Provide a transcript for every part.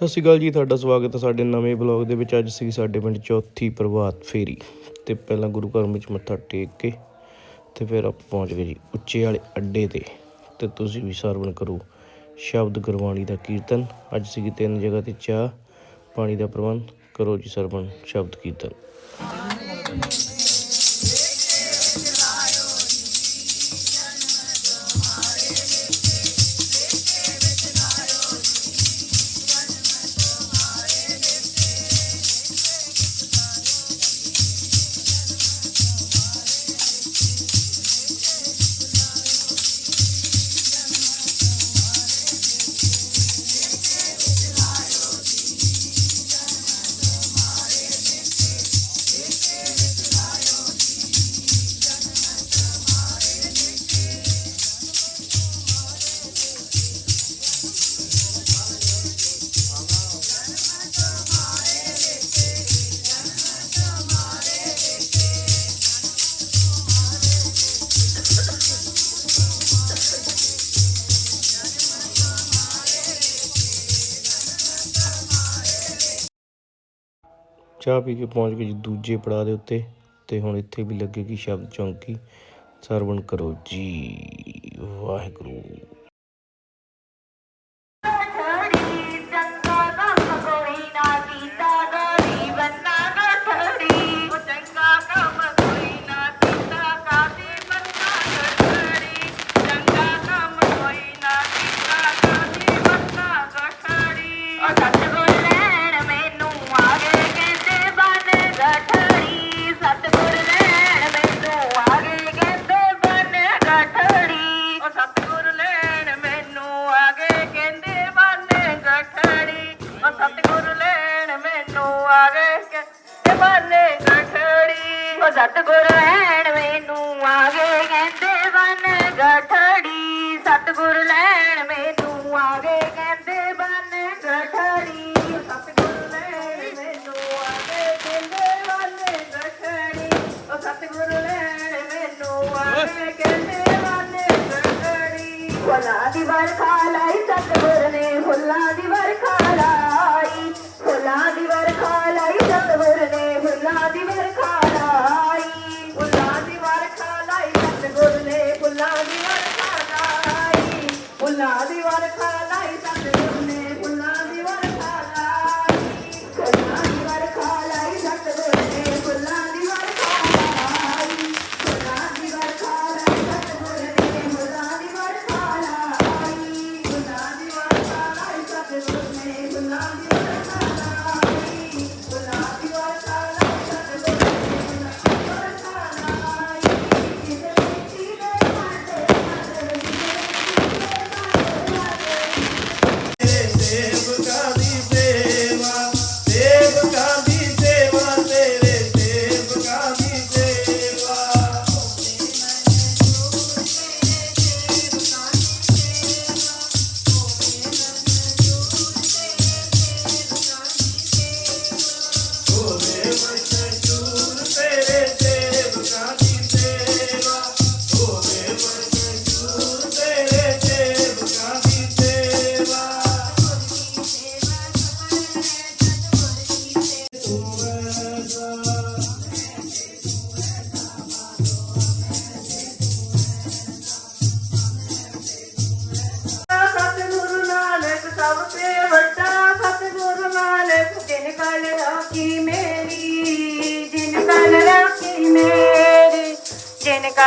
ਸਤਿ ਸ਼੍ਰੀ ਅਕਾਲ ਜੀ, ਤੁਹਾਡਾ ਸਵਾਗਤ ਹੈ ਸਾਡੇ ਨਵੇਂ ਬਲੌਗ ਦੇ ਵਿੱਚ। ਅੱਜ ਸੀ ਸਾਡੇ ਪਿੰਡ ਚੌਥੀ ਪ੍ਰਭਾਤ ਫੇਰੀ ਤੇ ਪਹਿਲਾਂ ਗੁਰੂ ਘਰ ਵਿੱਚ ਮੱਥਾ ਟੇਕ ਕੇ ਤੇ ਫਿਰ ਆਪਾਂ ਪਹੁੰਚ ਗਏ ਜੀ ਉੱਚੇ ਵਾਲੇ ਅੱਡੇ ਤੇ। ਤੇ ਤੁਸੀਂ ਵੀ ਸਰਵਣ ਕਰੋ। ਸ਼ਬਦ ਗੁਰਬਾਣੀ ਦਾ ਕੀਰਤਨ। ਅੱਜ ਸੀ ਤਿੰਨ ਜਗ੍ਹਾ ਤੇ ਚਾਹ ਪਾਣੀ ਦਾ ਪ੍ਰਬੰਧ। ਕਰੋ ਜੀ ਸਰਵਣ, ਸ਼ਬਦ ਕੀਰਤਨ। ਚਾਹ ਪੀ ਕੇ ਪਹੁੰਚ ਗਏ ਜੀ ਦੂਜੇ ਪੜਾਅ ਦੇ ਉੱਤੇ ਤੇ ਹੁਣ ਇੱਥੇ ਵੀ ਲੱਗੇਗੀ ਸ਼ਬਦ ਚੌਂਕੀ ਸਰਵਣ ਕਰੋ ਜੀ ਵਾਹਿਗੁਰੂ। agora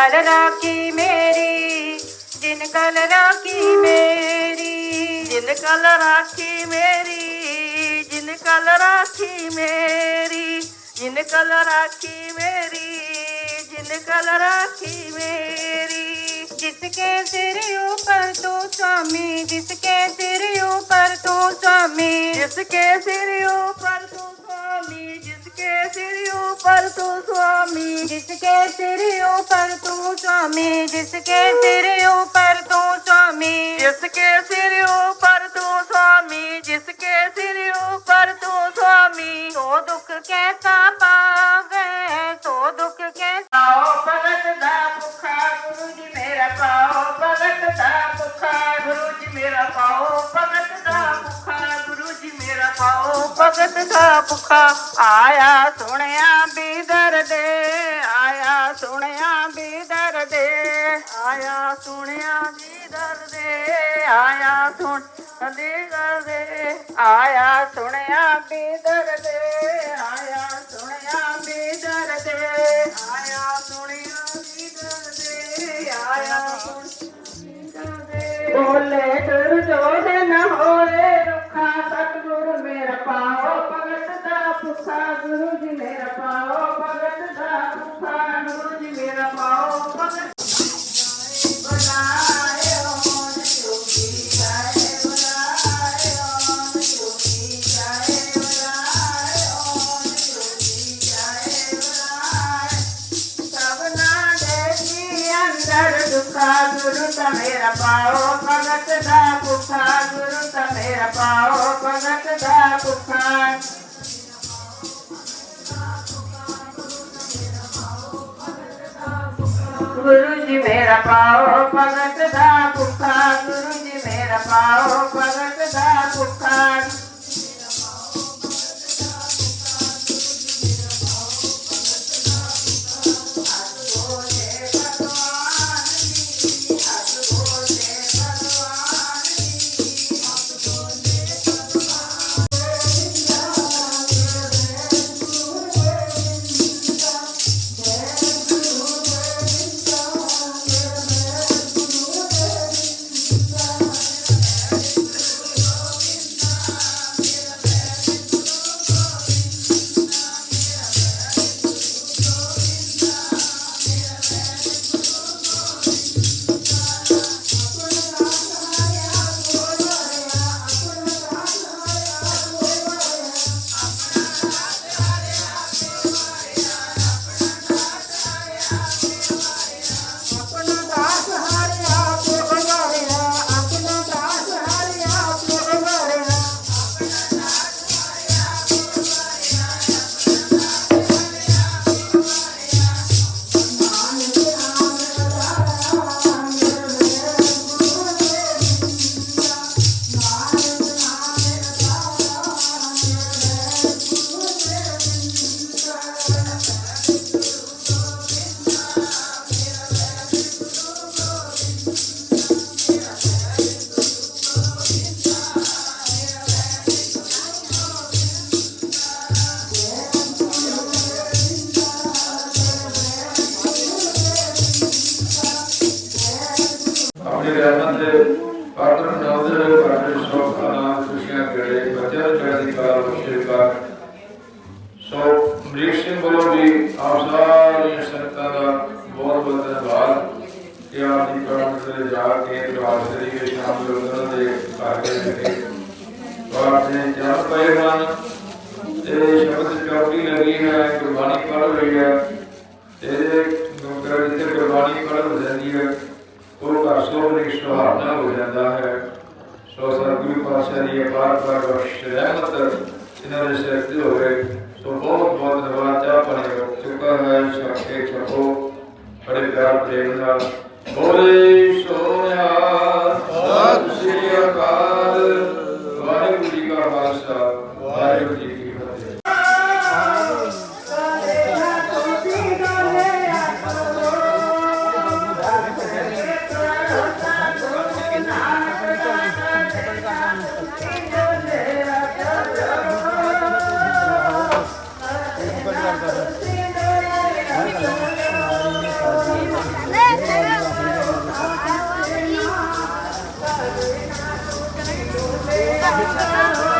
ਗਲ ਰਾਖੀ ਮੇਰੀ ਜਿਨ ਗਲ ਰਾਖੀ ਮੇਰੀ ਜਿਨ ਗਲ ਰਾਖੀ ਮੇਰੀ ਜਿਨ ਗਲ ਰਾਖੀ ਮੇਰੀ ਜਿਨ ਗਲ ਰਾਖੀ ਮੇਰੀ ਜਿਨ ਗਲ ਰਾਖੀ ਮੇਰੀ ਜਿਸਕੇ ਸਿਰ ਉਪਰ ਤੂੰ ਸਵਾਮੀ ਜਿਸਕੇ ਸਿਰ ਉਪਰ ਤੂੰ ਸਵਾਮੀ ਜਿਸਕੇ ਸਿਰ ਉਪਰ जिसके सिर ऊपर तू स्वामी जिसके सिर ऊपर तू स्वामी जिसके सिर ऊपर तू स्वामी जिसके सिर ऊपर तू स्वामी जिसके सिर ऊपर तू स्वामी तो दुख कैसा पावे तो दुख कैसा भगत दा भुखा गुरु जी मेरा पाओ भगत दा ਖਾਓ ਭਗਤ ਦਾ ਭੁਖਾ ਆਇਆ ਸੁਣਿਆ ਬੀਦਰ ਦੇ ਆਇਆ ਸੁਣਿਆ ਬੀਦਰ ਦੇ ਆਇਆ ਸੁਣਿਆ ਬੀਦਰ ਦੇ ਆਇਆ ਸੁਣ ਬੀਦਰ ਦੇ ਆਇਆ ਸੁਣਿਆ ਬੀਦਰ ਦੇ ਆਇਆ ਸੁਣਿਆ ਬੀਦਰ ਦੇ ਆਇਆ ਸੁਣਿਆ ਬੀਦਰ ਦੇ ਆਇਆ ਸੁਣ ਬੀਦਰ ਦੇ ਬੋਲੇ ਤੁਰ ਜੋਦ ਨਾ ਹੋਏ ਰੁਖਾ ਸਤਿਗੁਰ ਮੇਰਾ ਪਾਓ, ਭਗਤ ਦਾ ਭੁਖਾ ਗੁਰੂ ਜੀ ਮੇਰਾ ਪਾਓ, ਭਗਤ ਦਾ ਭੁਖਾ ਗੁਰੂ ਜੀ ਮੇਰਾ ਪਾਓ, ਭਗਤ ਅੰਦਰ ਦੁਖਾ ਗੁਰੂ ਤਾ ਮੇਰਾ ਪਾਓ ਭਗਤ ਦਾ ਭੁਖਾ ਗੁਰੂ ਤਾ ਮੇਰਾ ਪਾਓ ਭਗਤ ਦਾ ਭੁਖਾ ਗੁਰੂ ਜੀ ਮੇਰਾ ਪਾਓ ਭਗਤ ਦਾ ਭੁਖਾ ਗੁਰੂ ਜੀ ਮੇਰਾ ਪਾਓ ਭਗਤ ਦਾ ਭੁਖਾ ਬਹੁਤ ਬਹੁਤ ਕਿ ਆਪ ਦੀ ਪ੍ਰਾਣ ਤੇ ਜਾ ਕੇ ਦਰਬਾਰ ਸ੍ਰੀ ਦੇ ਸ਼ਾਮ ਲੋਕਾਂ ਦੇ ਘਰ ਦੇ ਵਿਖੇ ਨੇ ਜਨ ਪਏ ਹਨ ਤੇ ਸ਼ਬਦ ਚੌਕੀ ਲੱਗੀ ਹੈ, ਗੁਰਬਾਣੀ ਪੜ੍ਹ ਰਹੀ ਹੈ। ਤੇ ਗੁਰਗ੍ਰੰਥ ਜਿੱਥੇ ਗੁਰਬਾਣੀ ਪੜ੍ਹ ਹੋ ਜਾਂਦੀ ਹੈ। ਉਹ ਘਰ ਸੋਹਣੀ ਸੁਹਾਵਣਾ ਹੋ ਜਾਂਦਾ ਹੈ। ਸੋ ਸਰਗੁਰੂ ਪਾਤਸ਼ਾਹ ਦੀ ਅਪਾਰ ਅਪਾਰ ਬਖਸ਼ ਰਹਿਮਤ ਇਹਨਾਂ ਦੇ ਸਿਰ ਤੇ ਹੋਵੇ। ਸੋ ਬਹੁਤ ਬਹੁਤ ਧੰਨਵਾਦ, ਚਾਹ ਪਾਣੀ ਚੁੱਕਾ ਹੈ ਛੱਕੇ ਛਕੋ। ਬੜੇ ਪਿਆਰ ਪ੍ਰੇਮ ਨਾਲ ਬੋਲੇ ਸੋਨਿਆ Thank you.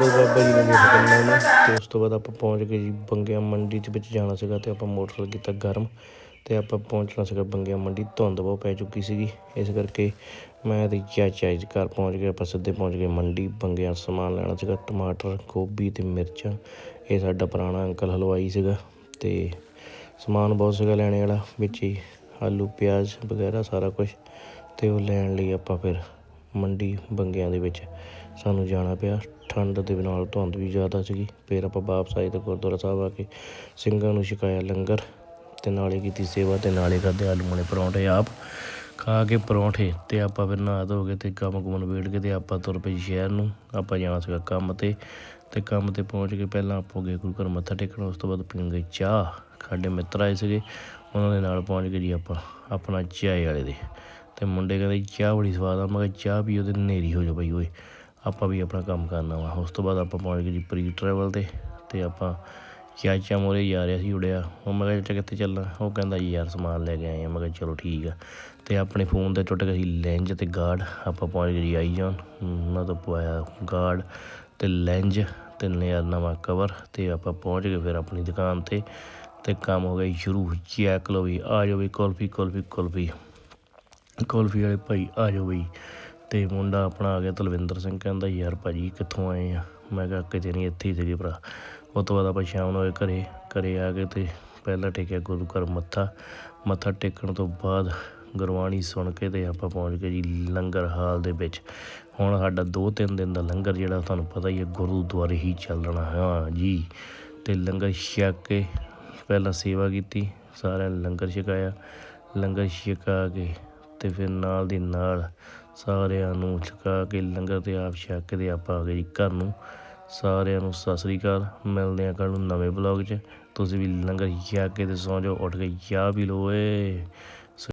ਉਸ ਤੋਂ ਬਾਅਦ ਬਾਬਾ ਜੀ ਨੇ ਵੇਟ ਕਰਨਾ ਉਹਨੂੰ ਤੇ ਉਸ ਤੋਂ ਬਾਅਦ ਆਪਾਂ ਪਹੁੰਚ ਗਏ ਜੀ ਬੰਗਿਆ ਮੰਡੀ ਦੇ ਵਿੱਚ ਜਾਣਾ ਸੀਗਾ ਤੇ ਆਪਾਂ ਮੋਟਰਸਾਈਕਲ ਕੀਤਾ ਗਰਮ ਤੇ ਆਪਾਂ ਪਹੁੰਚਣਾ ਸੀਗਾ ਬੰਗਿਆ ਮੰਡੀ, ਧੁੰਦ ਬਹੁਤ ਪੈ ਚੁੱਕੀ ਸੀਗੀ। ਇਸ ਕਰਕੇ ਮੈਂ ਤੇ ਚਾਚਾ ਜੀ ਘਰ ਪਹੁੰਚ ਗਏ, ਆਪਾਂ ਸਿੱਧੇ ਪਹੁੰਚ ਗਏ ਮੰਡੀ, ਬੰਗਿਆ ਸਮਾਨ ਲੈਣਾ ਸੀਗਾ, ਟਮਾਟਰ, ਗੋਭੀ ਤੇ ਮਿਰਚਾਂ। ਇਹ ਸਾਡਾ ਪੁਰਾਣਾ ਅੰਕਲ ਹਲਵਾਈ ਸੀਗਾ ਤੇ ਸਮਾਨ ਬਹੁਤ ਸੀਗਾ ਲੈਣੇ ਵਾਲਾ, ਵਿੱਚ ਹੀ ਆਲੂ, ਪਿਆਜ਼ ਵਗੈਰਾ ਸਾਰਾ ਕੁਝ ਤੇ ਉਹ ਲੈਣ ਲਈ ਆਪਾਂ ਫਿਰ ਮੰਡੀ, ਬੰਗਿਆਂ ਦੇ ਵਿੱਚ ਸਾਨੂੰ ਜਾਣਾ ਪਿਆ। ਠੰਡ ਦੇ ਨਾਲ ਧੁੰਦ ਵੀ ਜ਼ਿਆਦਾ ਸੀਗੀ। ਫਿਰ ਆਪਾਂ ਵਾਪਸ ਆਏ ਤੇ ਗੁਰਦੁਆਰਾ ਸਾਹਿਬ ਆ ਕੇ ਸਿੰਘਾਂ ਨੂੰ ਛਕਾਇਆ ਲੰਗਰ ਤੇ ਨਾਲੇ ਕੀਤੀ ਸੇਵਾ ਤੇ ਨਾਲੇ ਕਰਦੇ ਆਲੂ ਵਾਲੇ ਪਰੌਂਠੇ ਆਪ ਖਾ ਕੇ ਪਰੌਂਠੇ ਤੇ ਆਪਾਂ ਫਿਰ ਨਹਾ ਧੋ ਕੇ ਤੇ ਕੰਮ ਕੁਮ ਨਿਬੇੜ ਕੇ ਤੇ ਆਪਾਂ ਤੁਰ ਪਏ ਸ਼ਹਿਰ ਨੂੰ। ਆਪਾਂ ਜਾਣਾ ਸੀਗਾ ਕੰਮ ਤੇ ਤੇ ਕੰਮ ਤੇ ਪਹੁੰਚ ਕੇ ਪਹਿਲਾਂ ਆਪੋ ਗਏ ਗੁਰੂ ਘਰ ਮੱਥਾ ਟੇਕਣ। ਉਸ ਤੋਂ ਬਾਅਦ ਪੀਣ ਗਏ ਚਾਹ। ਸਾਡੇ ਮਿੱਤਰ ਆਏ ਸੀਗੇ। ਉਹਨਾਂ ਦੇ ਨਾਲ ਪਹੁੰਚ ਗਏ ਜੀ ਆਪਾਂ, ਆਪਣਾ ਚਾਏ ਵਾਲੇ ਦੇ। ਤੇ ਮੁੰਡੇ ਕਹਿੰਦੇ ਚਾਹ ਬੜੀ ਸਵਾਦ ਆ। ਮੈਂ ਕਿਹਾ ਚਾਹ ਪੀਓ ਤੇ ਨੇਰੀ ਹੋ ਜਾ ਬਈ ਓਏ। ਆਪਾਂ ਵੀ ਆਪਣਾ ਕੰਮ ਕਰਨਾ ਵਾ। ਉਸ ਤੋਂ ਬਾਅਦ ਆਪਾਂ ਪਹੁੰਚ ਗਏ ਜੀ ਪ੍ਰੀ ਟਰੈਵਲ ਤੇ ਅਤੇ ਆਪਾਂ ਚਾਚਾ ਮੋਰੇ ਜਾ ਰਿਹਾ ਸੀ ਉੜਿਆ ਉਹ ਮੈਂ ਕਿਹਾ ਚਾਚਾ ਕਿੱਥੇ ਚੱਲਣਾ? ਉਹ ਕਹਿੰਦਾ ਜੀ, ਯਾਰ, ਸਮਾਨ ਲੈ ਕੇ ਆਏ ਆ। ਮੈਂ ਕਿਹਾ, ਚਲੋ ਠੀਕ ਆ। ਅਤੇ ਆਪਣੇ ਫੋਨ ਤੇ ਟੁੱਟ ਗਿਆ ਸੀ ਲੈਂਜ ਅਤੇ ਗਾਰਡ ਆਪਾਂ ਪਹੁੰਚ ਗਏ ਜੀ ਆਈਜੋਨ ਉਹਨਾਂ ਤੋਂ ਪਵਾਇਆ ਗਾਰਡ ਅਤੇ ਲੈਂਜ ਅਤੇ ਲਿਆ ਨਵਾਂ ਕਵਰ ਅਤੇ ਆਪਾਂ ਪਹੁੰਚ ਗਏ ਫਿਰ ਆਪਣੀ ਦੁਕਾਨ ਤੇ। ਅਤੇ ਕੰਮ ਹੋ ਗਿਆ ਸ਼ੁਰੂ। ਚੈੱਕ ਲਓ ਵੀ, ਆ ਜਾਓ ਵੀ ਕੁਲਫੀ ਕੁਲਫੀ ਕੁਲਫੀ। ਕੁਲਫੀ ਵਾਲੇ ਭਾਈ, ਆ ਜਾਓ ਬਈ ਤੇ ਮੁੰਡਾ ਆਪਣਾ ਆ ਗਿਆ ਤਲਵਿੰਦਰ ਸਿੰਘ ਕਹਿੰਦਾ, ਯਾਰ ਭਾਜੀ, ਕਿੱਥੋਂ ਆਏ ਆ? ਮੈਂ ਕਿਹਾ ਕਿਤੇ ਨਹੀਂ ਇੱਥੇ ਹੀ ਸੀਗੇ ਭਰਾ। ਉਹ ਤੋਂ ਬਾਅਦ ਆਪਾਂ ਸ਼ਾਮ ਨੂੰ ਆਏ ਘਰੇ ਘਰੇ ਆ ਕੇ ਤੇ ਪਹਿਲਾਂ ਟੇਕਿਆ ਗੁਰੂ ਘਰ ਮੱਥਾ। ਮੱਥਾ ਟੇਕਣ ਤੋਂ ਬਾਅਦ ਗੁਰਬਾਣੀ ਸੁਣ ਕੇ ਤੇ ਆਪਾਂ ਪਹੁੰਚ ਗਏ ਜੀ ਲੰਗਰ ਹਾਲ ਦੇ ਵਿੱਚ। ਹੁਣ ਸਾਡਾ 2-3 ਦਿਨ ਦਾ ਲੰਗਰ ਜਿਹੜਾ ਤੁਹਾਨੂੰ ਪਤਾ ਹੀ ਹੈ ਗੁਰੂਦੁਆਰੇ ਹੀ ਚੱਲਣਾ। ਹਾਂ ਜੀ, ਤੇ ਲੰਗਰ ਛਕ ਕੇ ਪਹਿਲਾਂ ਸੇਵਾ ਕੀਤੀ, ਸਾਰਿਆਂ ਨੇ ਲੰਗਰ ਛਕਾਇਆ। ਲੰਗਰ ਛਕਾ ਕੇ ਤੇ ਫਿਰ ਨਾਲ ਦੀ ਨਾਲ ਸਾਰਿਆਂ ਨੂੰ ਛਕਾ ਕੇ ਲੰਗਰ ਤੇ ਆਪ ਛਕ ਕੇ ਤੇ ਆਪਾਂ ਆ ਗਏ ਜੀ ਘਰ ਨੂੰ। ਸਾਰਿਆਂ ਨੂੰ ਸਤਿ ਸ੍ਰੀ ਅਕਾਲ। ਮਿਲਦੇ ਆ ਕੱਲ ਨੂੰ ਨਵੇਂ ਬਲੌਗ 'ਚ। ਤੁਸੀਂ ਵੀ ਲੰਗਰ ਛਕ ਕੇ ਤੇ ਸੌਂ ਜਾਓ, ਉੱਠ ਕੇ ਚਾਹ ਪੀ ਲਓ ਏ